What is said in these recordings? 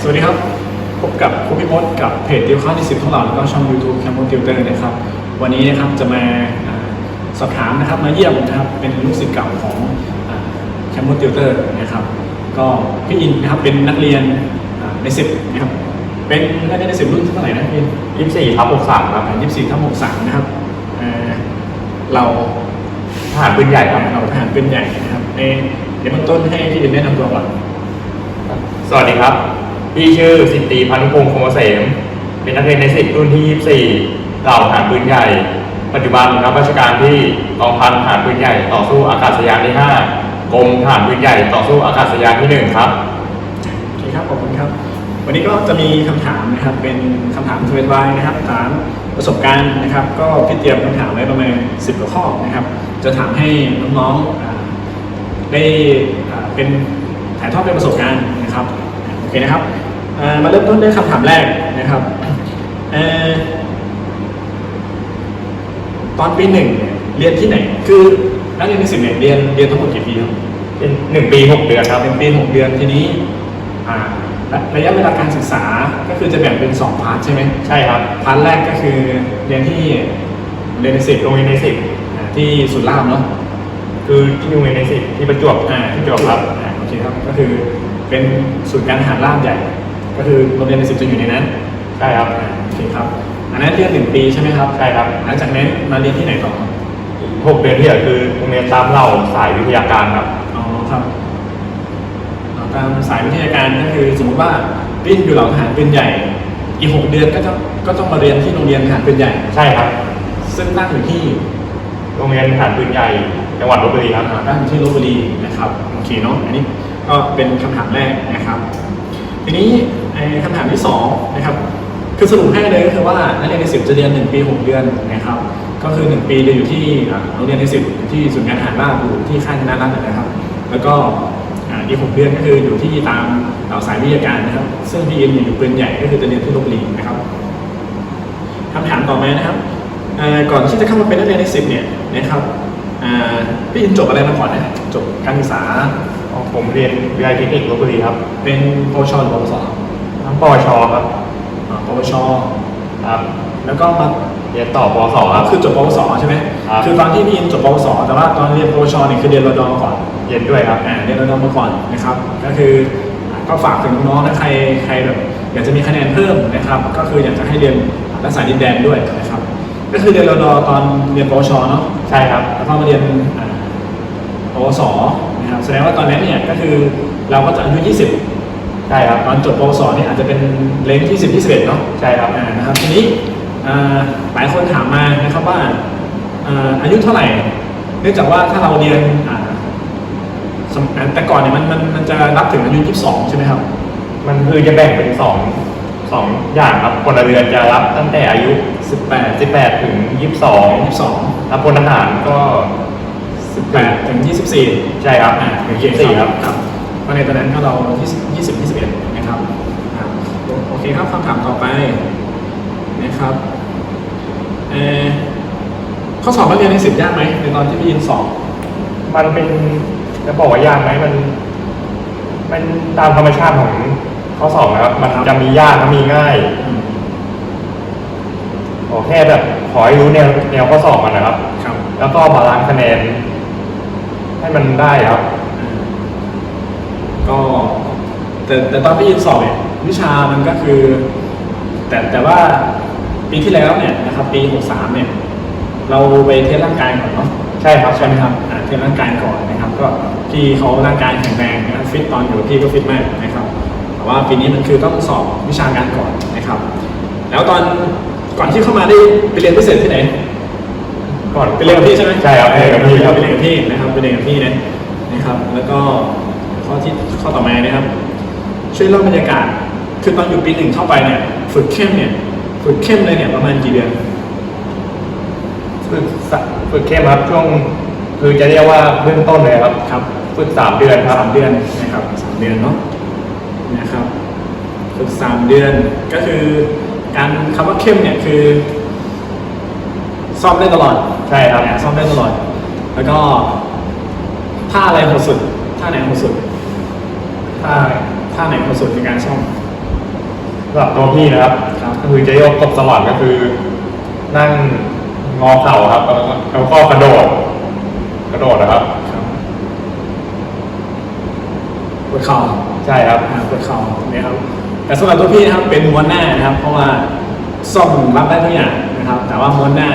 สวัสดีครับ พบกับครูพี่มดกับเพจดิวข้าที่สิบของเราแล้วก็ช่อง YouTube แคมป์ติวเตอร์นะครับ วันนี้นะครับจะมาอ่าสอบถามนะครับมาเยี่ยมนะครับเป็นลูกศิษย์เก่าของแคมป์ติวเตอร์นะครับ ก็พี่อินนะครับเป็นนักเรียนอ่าในสิบนะครับเป็นนักเรียนในสิบรุ่นที่เท่าไหร่นะพี่อินยี่สิบสี่ทับหกสามครับยี่สิบสี่ทับหกสามนะครับเอ่อเราทหารปืนใหญ่ครับเราทหารเป็นใหญ่นะครับเอ่อเดี๋ยวเบื้องต้นให้พี่อินแนะนำตัวก่อนสวัสดีครับ พี่ชื่อสินตรีพานุพงศ์คงเกษมเป็นนักเรียนในสิบรุ่นที่ยี่สิบสี่เหล่าทหารปืนใหญ่ ปัจจุบันรับราชการที่กองพันทหารปืนใหญ่ต่อสู้อากาศยานที่ห้ากรมทหารปืนใหญ่ต่อสู้อากาศยานที่หนึ่งครับโอเคครับขอบคุณครับ วันนี้ก็จะมีคำถามนะครับเป็นคำถามสบายๆนะครับถามประสบการณ์นะครับ ก็พี่เตรียมคำถามไว้ประมาณสิบกว่าข้อนะครับ จะถามให้น้องๆได้เป็นถ่ายทอดเป็นประสบการณ์นะครับโอเคนะครับ มาเริ่มต้นด้วยคำถามแรกนะครับเอ่อตอนปีหนึ่งเนี่ยเรียนที่ไหน คือนักเรียนในสิบเนี่ยเรียนเรียนทั้งหมดกี่ปีครับเป็นหนึ่งปีหกเดือนครับเป็นปีหกเดือนทีนี้อ่าระระยะเวลาการศึกษาก็คือจะแบ่งเป็นสองพาร์ทใช่ไหมใช่ครับพาร์ทแรกก็คือเรียนที่เรียนในสิบโรงเรียนในสิบอ่าที่สุดล่ามเนาะคือที่โรงเรียนในสิบที่ประจวบอ่าที่ประจวบครับอ่าโอเคครับก็คือเป็นศูนย์การทหารล่ามใหญ่ ก็คือโรงเรียนในสิบจะอยู่ในนั้นใช่ครับอ่าโอเคครับอันนั้นเรียนหนึ่งปีใช่ไหมครับใช่ครับหลังจากนั้นมาเรียนที่ไหนต่อครับหกเดือนที่เหลือคือโรงเรียนตามเราสายวิทยาการครับอ๋อครับอ่าตามสายวิทยาการก็คือสมมติว่าปิ้นอยู่เหล่าทหารปืนใหญ่ อีกหกเดือนก็ต้องก็ต้องมาเรียนที่โรงเรียนทหารปืนใหญ่ใช่ครับ ซึ่งตั้งอยู่ที่โรงเรียนทหารปืนใหญ่จังหวัดลบบุรีครับอ่าตั้งอยู่ที่ลบบุรีนะครับโอเคเนาะอันนี้ก็เป็นคำถามแรกนะครับ ทีนี้คำถามที่สองนะครับคือสรุปให้เลยก็คือว่านักเรียนในสิบจะเรียนหนึ่งปีหกเดือนนะครับ ก็คือหนึ่งปีจะอยู่ที่โรงเรียนในสิบที่ศูนย์การทหารราบอยู่ที่ค่ายธนารัตน์นะครับ แล้วก็อีกหกเดือนก็คืออยู่ที่ตามเหล่าสายวิทยาการนะครับ ซึ่งพี่อินอยู่ปืนใหญ่ก็คือจะเรียนที่ลบบุรีนะครับคำถามต่อมานะครับก่อนที่จะเข้ามาเป็นนักเรียนในสิบเนี่ยนะครับพี่อินจบอะไรมาก่อนนะจบการศึกษา ผมเรียนวิทยาลัยเทคนิคลบบุรีครับ เป็นปวชหรือปวสทั้งปวชครับอ่าปวชครับแล้วก็มาเรียนต่อปวสครับ คือจบปวสใช่ไหมครับ คือตอนที่พี่อินจบปวสแต่ว่าตอนเรียนปวชเนี่ยคือเรียนรดมาก่อน เรียนด้วยครับ อ่าเรียนรดมาก่อนนะครับ ก็คืออ่าก็ฝากถึงน้องๆนะใครใครแบบอยากจะมีคะแนนเพิ่มนะครับ ก็คืออยากจะให้เรียนรักษาดินแดนด้วยนะครับ ก็คือเรียนรดตอนเรียนปวชเนาะใช่ครับ แล้วก็มาเรียนอ่าปวสนะครับ แสดงว่าตอนนั้นเนี่ยก็คือเราก็จะอายุ 20 ใช่ครับตอนจบปวสเนี่ยอาจจะเป็นเลนที่10 21เนาะใช่ครับอ่านะครับทีนี้อ่าหลายคนถามมานะครับว่าอ่าอายุเท่าไหร่ เนื่องจากว่าถ้าเราเรียนอ่าสมแต่ก่อนเนี่ยมันมันมันจะรับถึงอายุ 22 ใช่ไหมครับ มันคือจะแบ่งเป็นสองสองอย่างครับพลเรือนจะรับตั้งแต่อายุ 18 18 ถึง 22 22แล้วพลทหารก็ 18ถึง24 ใช่ครับอ่าโอเค24ครับครับเพราะในตอนนั้นก็เรา 20 20 21นะครับอ่าโอเคครับคำถามต่อไปนะครับเอ่อข้อสอบนักเรียนในสิบยากไหมในตอนที่พี่ยินสอบ มันเป็นจะบอกว่ายากไหมมัน มันตามธรรมชาติของข้อสอบนะครับ มันจะมียากและมีง่ายอืมขอแค่แบบขอให้รู้แนวแนวข้อสอบมันนะครับครับแล้วก็บาลานซ์คะแนน ให้มันได้ครับอืมก็ แต่แต่ตอนพี่ยินสอบเนี่ยวิชามันก็คือ แต่แต่ว่าปีที่แล้วเนี่ยนะครับ ปี 63 เนี่ย เราไปเทสร่างกายก่อนเนาะใช่ครับใช่ไหมครับอ่าเทสร่างกายก่อนนะครับ ก็พี่เขาร่างกายแข็งแรงนะครับฟิตตอนอยู่พี่ก็ฟิตมากนะครับแต่ว่าปีนี้มันคือต้องสอบวิชาการก่อนนะครับ แล้วตอนก่อนที่เข้ามาได้ไปเรียนพิเศษที่ไหน ก่อนไปเรียนกับพี่ใช่ไหมใช่ครับไปเรียนกับพี่ครับไปเรียนกับพี่นะครับไปเรียนกับพี่นะนะครับ แล้วก็ข้อที่ข้อต่อมานะครับ ช่วยเล่าบรรยากาศคือตอนอยู่ปีหนึ่งเข้าไปเนี่ยฝึกเข้มเนี่ยฝึกเข้มเลยเนี่ยประมาณกี่เดือนฝึกสะฝึกเข้มครับช่วงคือจะเรียกว่าเบื้องต้นเลยครับครับฝึกสามเดือนครับสามเดือนนะครับสามเดือนเนาะนะครับฝึกสามเดือนก็คือการคำว่าเข้มเนี่ยคือ ซ่อมได้ตลอด ใช่ครับอ่าซ่อมได้ตลอด แล้วก็ท่าอะไรโหดสุดท่าไหนโหดสุดท่าท่าไหนโหดสุดในการซ่อม สำหรับตัวพี่นะครับครับ ก็คือจะยกตบสวรรค์ก็คือ นั่งงอเข่าครับแล้วก็แล้วก็กระโดด กระโดดนะครับ ครับปวดเข่าใช่ครับอ่าปวดเข่าเนี่ยครับ แต่สำหรับตัวพี่นะครับเป็นม้วนหน้านะครับ เพราะว่าซ่อมรับได้ทุกอย่างนะครับ แต่ว่าม้วนหน้า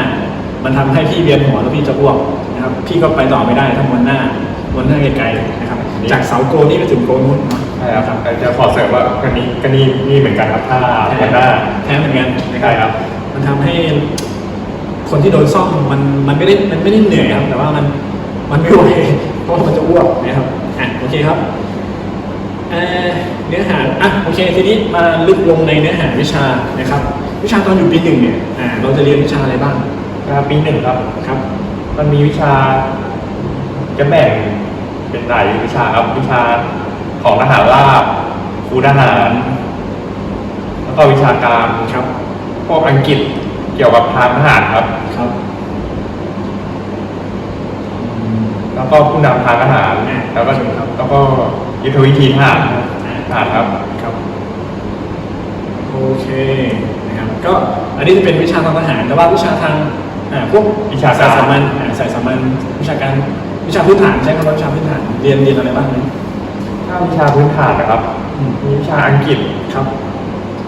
มันทำให้พี่เวียนหัวแล้วพี่จะอ้วกนะครับ พี่ก็ไปต่อไม่ได้ถ้าม้วนหน้าม้วนหน้าไกลๆนะครับนี่จากเสาโกนี่ไปถึงโกนู้นเนาะใช่ครับแต่จะขอเสริมว่ากันนี้ก็นี่นี่เหมือนกันครับถ้าแพ้หัวหน้าแพ้เหมือนกันนะใช่ครับ มันทำให้คนที่โดนซ่อมมันมันไม่ได้มันไม่ได้เหนื่อยครับแต่ว่ามันมันไม่ไหวเพราะว่ามันจะอ้วกนะครับอะโอเคครับเอ่อเนื้อหาอะโอเคทีนี้มาลึกลงในเนื้อหาวิชานะครับ วิชาตอนอยู่ปีหนึ่งเนี่ยอ่าเราจะเรียนวิชาอะไรบ้าง นะครับปีหนึ่งครับ ครับ มันมีวิชาจะแบ่งเป็นหลายวิชาครับ วิชาของทหารราบครูทหาร แล้วก็วิชาการครับพวกอังกฤษเกี่ยวกับทางทหารครับ ครับอืมแล้วก็ผู้นำทางทหารอ่าแล้วก็ครับแล้วก็ยุทธวิธีทหารทหารครับ ครับ โอเคนะครับ ก็อันนี้จะเป็นวิชาทางทหาร แต่ว่าวิชาทาง อ่าพวกวิชาการสามัญอ่าสายสามัญวิชาการวิชาพื้นฐานใช้คำว่าวิชาพื้นฐานเรียนเรียนอะไรบ้างไหมถ้าวิชาพื้นฐานนะครับอืมมีวิชาอังกฤษครับ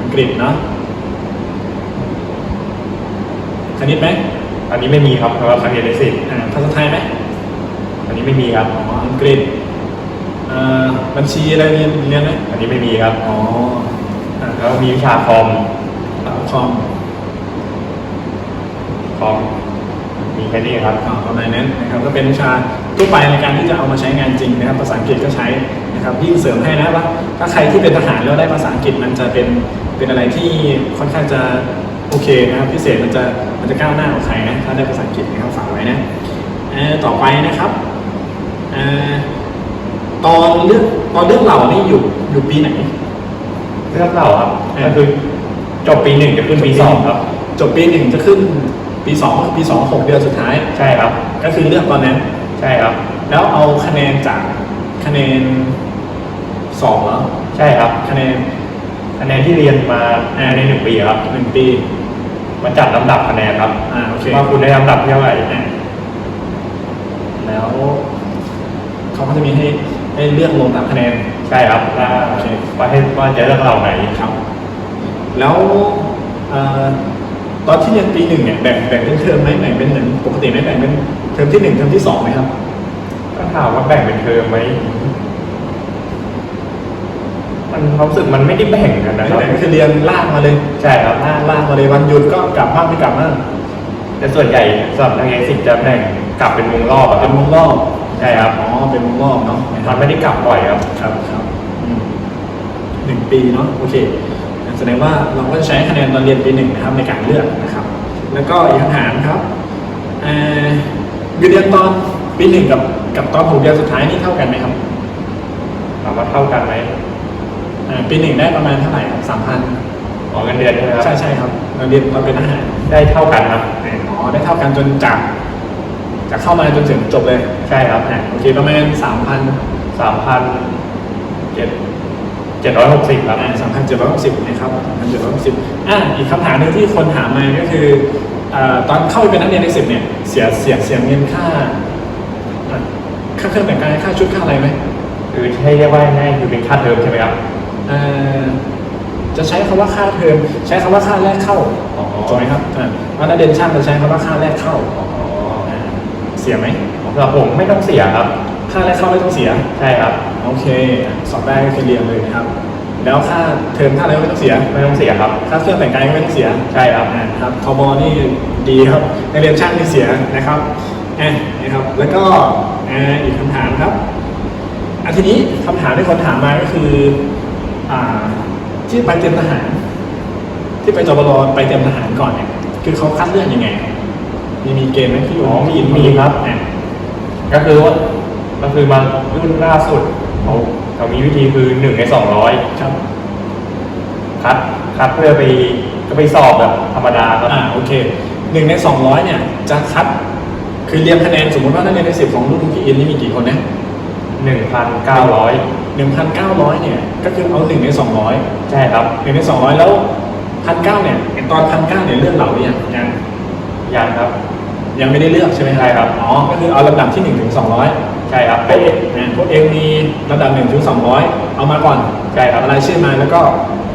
อังกฤษเนาะคณิตไหมอันนี้ไม่มีครับสำหรับนักเรียนในสิทธิ์อ่าภาษาไทยไหมอันนี้ไม่มีครับ อ๋ออังกฤษอ่าบัญชีอะไรเรียนเรียนไหมอันนี้ไม่มีครับอ๋ออ่าแล้วมีวิชาคอม คอม คอมมีแค่นี้ครับอ่าประมาณนั้นนะครับก็เป็นวิชาทั่วไปในการที่จะเอามาใช้งานจริงนะครับภาษาอังกฤษก็ใช้นะครับยิ่งเสริมให้นะว่าถ้าใครที่เป็นทหารแล้วได้ภาษาอังกฤษมันจะเป็นเป็นอะไรที่ค่อนข้างจะโอเคนะครับพิเศษมันจะมันจะก้าวหน้ากว่าใครนะถ้าได้ภาษาอังกฤษนะครับฝากไว้นะเอ่อต่อไปนะครับเอ่อตอนเรื่องตอนเรื่องเหล่านี่อยู่อยู่ปีไหน เรื่องเราครับเออก็คือจบปีหนึ่งจะขึ้นปีสองครับ จบปีหนึ่งจะขึ้น ปีสองปีสองหกเดือนสุดท้าย ใช่ครับ ก็คือเลือกตอนนั้นใช่ครับ แล้วเอาคะแนนจากคะแนนสองแล้วใช่ครับ คะแนนคะแนนที่เรียนมาในหนึ่งปีครับหนึ่งปีมาจัดลำดับคะแนนครับอ่าโอเคว่าคุณได้ลำดับที่เท่าไหร่อ่าแล้วเขาก็จะมีให้ให้เลือกลงตามคะแนนใช่ครับว่าโอเคว่าให้ว่าจะเลือกเราไหนครับ แล้วเอ่อ ตอนที่เรียนปีหนึ่งเนี่ยแบ่งแบ่งเป็นเทอมไหมแบ่งเป็นเหมือนปกติไหมแบ่งเป็นเทอมที่หนึ่งเทอมที่สองไหมครับก็ถามว่าแบ่งเป็นเทอมไหมมันความรู้สึกมันไม่ได้แบ่งกันนะไม่ครับแบ่งก็คือเรียนลากมาเลยใช่ครับลากลากมาเลยวันหยุดก็กลับบ้านไม่กลับบ้านแต่ส่วนใหญ่สำหรับนักเรียนสิทธิ์จะแบ่งกลับเป็นวงรอบอะคเป็รับนวงรอบใช่ครับอ๋อเป็นวงรอบเนาะมันไม่ได้กลับบ่อยครับครับครับอืมหนึ่งปีเนาะโอเค แสดงว่าเราก็จะใช้คะแนนตอนเรียนปีหนึ่งนะครับในการเลือกนะครับ แล้วก็อีกคำถามครับเอ่อเงินเดือนตอนปีหนึ่งกับกับตอนหกเดือนสุดท้ายนี่เท่ากันไหมครับถามว่าเท่ากันไหมอ่าปีหนึ่งได้ประมาณเท่าไหร่ครับสามพันอ๋อเงินเดือนใช่ไหมครับใช่ใช่ครับเราเรียนเราเป็นทหารได้เท่ากันครับอ๋อได้เท่ากันจนจากจากเข้ามาจนถึงจบเลยใช่ครับอ่าโอเคประมาณสามพันสามพันเจ็ด เจ็ดร้อยหกสิบครับสามพันเจ็ดร้อยหกสิบนะครับสามพันเจ็ดร้อยหกสิบอ่าอีกคำถามหนึ่งที่คนถามมาก็คืออ่าตอนเข้าไปเป็นนักเรียนในสิบเนี่ย เสียเสียเสียเงินค่าอะค่าเครื่องแต่งกายค่าชุดค่าอะไรไหมคือให้เรียกว่าง่ายๆคือเป็นค่าเทอมใช่ไหมครับ เอ่อจะใช้คำว่าค่าเทอมใช้คำว่าค่าแรกเข้าอ๋อ ถูกไหมครับอ่าว่านักเรียนช่างจะใช้คำว่าค่าแรกเข้าอ๋ออ่าเสียไหมสำหรับผมไม่ต้องเสียครับ ค่าแรกเข้าไม่ต้องเสีย ใช่ครับ โอเค สอบได้ก็คือเรียนเลยนะครับ แล้วค่าเทอมค่าอะไรก็ไม่ต้องเสีย ไม่ต้องเสียครับ ค่าเครื่องแต่งกายก็ไม่ต้องเสียใช่ครับอ่าครับทบนี่ดีครับนักเรียนช่างนี่เสียนะครับอะนะครับ แล้วก็อ่าอีกคำถามครับอันทีนี้คำถามที่คนถามมาก็คืออ่าที่ไปเตรียมทหาร ที่ไปจบรไปเตรียมทหารก่อนเนี่ยคือเขาคัดเลือกยังไงครับมีมีเกณฑ์ไหมพี่อ๋อมีพี่มีครับ อะ ก็คือว่าก็คือมารุ่นล่าสุด เขาเขามีวิธีคือหนึ่งในสองร้อยครับคัดคัดเพื่อไปก็ไปสอบแบบธรรมดาครับอ่าโอเคหนึ่งในสองร้อยเนี่ยจะคัด คือเรียงคะแนนสมมติว่านักเรียนในสิบของรุ่นพี่อินนี่มีกี่คนนะหนึ่งพันเก้าร้อย1,900เนี่ย ก็คือเอา1ใน200ใช่ครับ1ใน200แล้ว1,900เนี่ยไอ้ตอน1,900เนี่ยเลือกเหล่าหรือยังยังยังครับ ยังไม่ได้เลือกใช่ไหมใช่ครับอ๋อก็คือเอาลำดับที่1ถึง200 ใช่ครับพวกเองอ่าพวกเองมีลำดับ1ถึง200เอามาก่อนใช่ครับอะไรายชื่อมาแล้วก็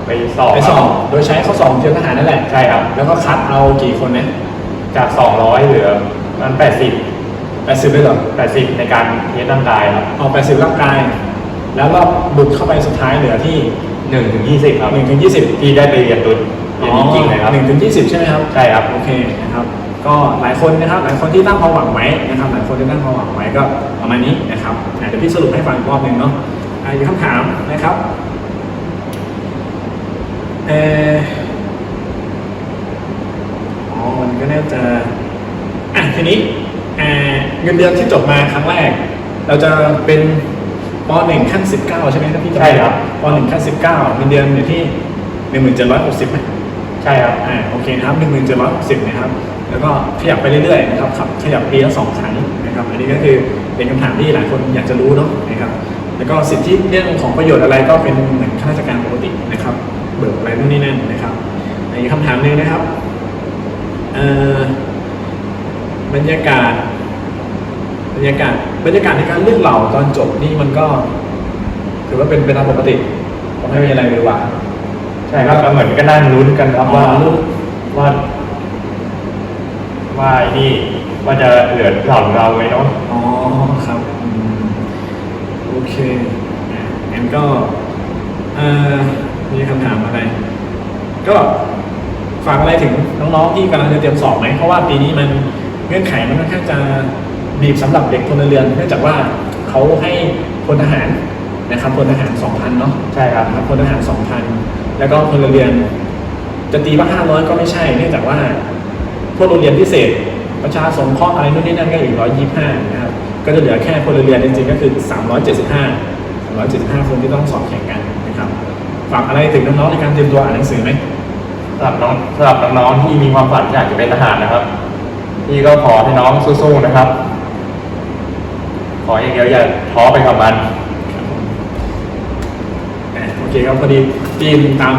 ไปสอบไปสอบโดยใช้ข้อสอบเตรียมทหารนั่นแหละใช่ครับแล้วก็คัดเอากี่คนนะจาก 200 เหลือมัน80 80เลยเหรอ80 ในการเทสร่างกายครับเอา80ร่างกาย แล้วรอบบุกเข้าไปสุดท้ายเหลือที่1ถึง20ครับ1ถึง20 ที่ได้ไปเรียนดุลเรียนจริงๆเลยครับหนึ่งถึงยี่สิบใช่ไหมครับ ใช่ครับ โอเคนะครับ ก็หลายคนนะครับหลายคนที่ตั้งความหวังไว้นะครับหลายคนที่ตั้งความหวังไว้ก็ประมาณนี้นะครับอะเดี๋ยวพี่สรุปให้ฟังอีกรอบหนึ่งเนาะอะอีกคำถามนะครับเอออ๋อมันก็น่าจะอะทีนี้อ่าเงินเดือนที่จบมาครั้งแรก เราจะเป็นป .1 ขั้น 19 ใช่ไหมครับพี่จำใช่ครับป .1 ขั้น 19เงินเดือนอยู่ที่ 1760ไหมใช่ครับอ่าโอเคนะครับหนึ่งหมื่นเจ็ดร้อยหกสิบนะครับ แล้วก็ขยับไปเรื่อยๆนะครับขับขยับปีละสองครั้งนะครับ อันนี้ก็คือเป็นคำถามที่หลายคนอยากจะรู้เนาะนะครับแล้วก็สิทธิเรื่องของประโยชน์อะไรก็เป็นเหมือนข้าราชการปกตินะครับ เบิกอะไรนู่นนี่นั่นนะครับอีกคำถามหนึ่งนะครับเอ่อบรรยากาศบรรยากาศบรรยากาศในการเลือกเหล่าตอนจบนี่มันก็ ถือว่าเป็นไปตามปกติไม่มีอะไรเลยว่า ใช่ครับก็เหมือนก็นั่งลุ้นกันครับว่าอ๋อลุ้นว่า ว่าไอ้นี่ว่าจะเหลือเหล่าเราไหมเนาะอ๋อครับอืมโอเคอะงั้นก็เอ่อมีคำถามอะไร ก็ฝากอะไรถึงน้องๆที่กำลังจะเตรียมสอบไหมเพราะว่าปีนี้มันเงื่อนไขมันค่อนข้างจะบีบสำหรับเด็กพลเรือนเนื่องจากว่าเขาให้พลทหารนะครับพลทหาร 2,000 เนาะใช่ครับนะครับพลทหาร 2,000 แล้วก็พลเรือน จะตีว่า 500 ก็ไม่ใช่ เนื่องจากว่า พวกโรงเรียนพิเศษ ประชาสงเคราะห์อะไรนู่นนี่นั่นก็อีก125นะครับก็จะเหลือแค่พลเรือนจริงๆก็คือ 375 375 คนที่ต้องสอบแข่งกันนะครับฝากอะไรถึงน้องๆในการเตรียมตัวอ่านหนังสือไหมสำหรับน้องสำหรับน้องๆที่มีความฝันอยากจะเป็นทหารนะครับพี่ก็ขอให้น้องสู้ๆนะครับ ขออย่างเดียวอย่าท้อไปกับมันอะโอเคครับพอดีทีมตาม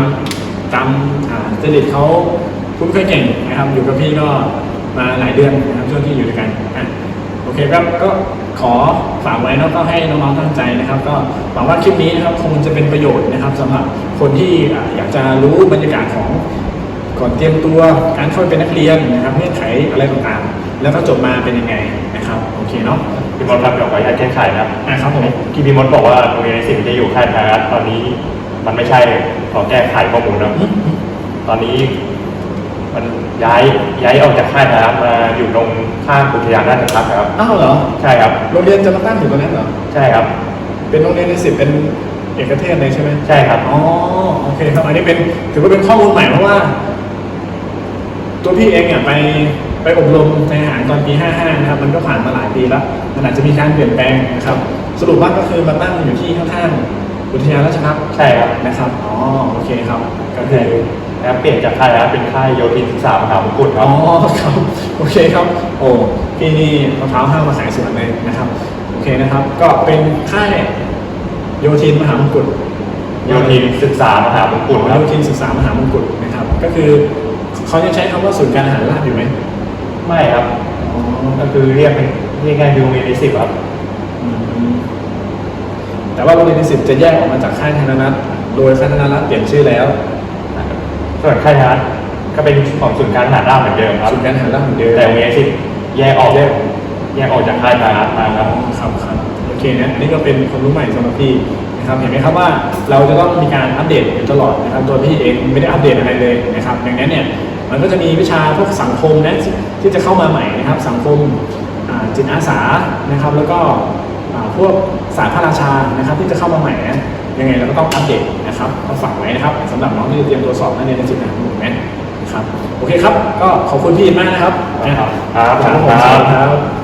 ตามอ่าจริตเขา คุ้นเคยเก่งนะครับอยู่กับพี่ก็มาหลายเดือนนะครับช่วงที่อยู่ด้วยกันอะโอเคครับก็ขอฝากไว้แล้วก็ให้น้องๆตั้งใจนะครับ ก็หวังว่าคลิปนี้นะครับคงจะเป็นประโยชน์นะครับสำหรับคนที่อ่าอยากจะรู้บรรยากาศของก่อนเตรียมตัวการเข้าไปเป็นนักเรียนนะครับเงื่อนไขอะไรต่างๆ แล้วก็จบมาเป็นยังไงนะครับโอเคเนาะพี่มดครับเดี๋ยวขออนุญาตแก้ไขนะครับอะครับผมที่พี่มดบอกว่าโรงเรียนในสิ่งจะอยู่ค่ายทหารตอนนี้มันไม่ใช่ขอแก้ไขข้อมูลนะอืมอืมตอนนี้ มันย้ายย้ายออกจากค่ายทหารมาอยู่ตรงข้างอุทยานราชพักษ์ครับ อ้าวเหรอ ใช่ครับโรงเรียนจะมาตั้งอยู่ตรงนั้นเหรอ ใช่ครับ เป็นโรงเรียนในสิบเป็นเอกเทศเลยใช่ไหมใช่ครับอ๋อโอเคครับอันนี้เป็นถือว่าเป็นข้อมูลใหม่เพราะว่า ตัวพี่เองเนี่ยไปไปอบรมในทหารตอนปี 55 นะครับ มันก็ผ่านมาหลายปีแล้วมันอาจจะมีการเปลี่ยนแปลงนะครับ สรุปว่าก็คือมาตั้งอยู่ที่ข้างๆอุทยานราชพักษ์ใช่ครับนะครับอ๋อโอเคครับก็ก็คืคืออ นะครับเปลี่ยนจากค่ายทหารเป็นค่ายโยธินศึกษามหามงกุฎคอ๋รัอบ ครับโอเคครับ โอ้พี่นี่มะพร้าวห้ามมาขายสวนเลยนะครับโอเคนะครับ ก็เป็นค่ายโยธินมหามงกุฎ โยธินศึกษามหามงกุฎคโยรับธินศึกษามหามงกุฎนะครับ ก็คือเขายังใช้คำว่าศูนย์การอาหารราชอยู่ไหมไม่ครับอ๋อก็คือเรียกเป็นเรียกง่ายๆคือโรงเรียนในสิบครับ อืมแต่ว่าโรงเรียนในสิบจะแยกออกมาจากค่ายธนรัฐโดยค่ายธนรัฐเปลี่ยนชื่อแล้ว ส่วนค่ายทหารก็เป็นของศูนย์การทหารราบเหมือนเดิมครับศูนย์การอาหารราชเหมือนเดิมแต่โรงเรียนในสิบแยกออกแยกแยกออกจากค่ายทหารมาครับ ครับครับโอเคนะอันนี่ก็เป็นความรู้ใหม่สำหรับพี่นะครับเห็นไหมครับว่าเราจะต้องมีการอัปเดตอยู่ตลอดนะครับตัวพี่เองไม่ได้อัปเดตอะไรเลยนะครับดังนั้นเนี่ยมันก็จะมีวิชาพวกสังคมนะที่ที่จะเข้ามาใหม่นะครับ สังคมอ่าจิตอาสานะครับ แล้วก็อ่าพวกศาสตร์พระราชานะครับที่จะเข้ามาใหม่นะ ยังไงเราก็ต้องอัปเดตนะครับต้องฝากไว้นะครับสำหรับน้องที่จะเตรียมตัวสอบนั่นเองในจิตอาสาหมู่นะครับโอเคครับ ก็ขอบคุณพี่มากนะครับ ครับ ครับ ครับ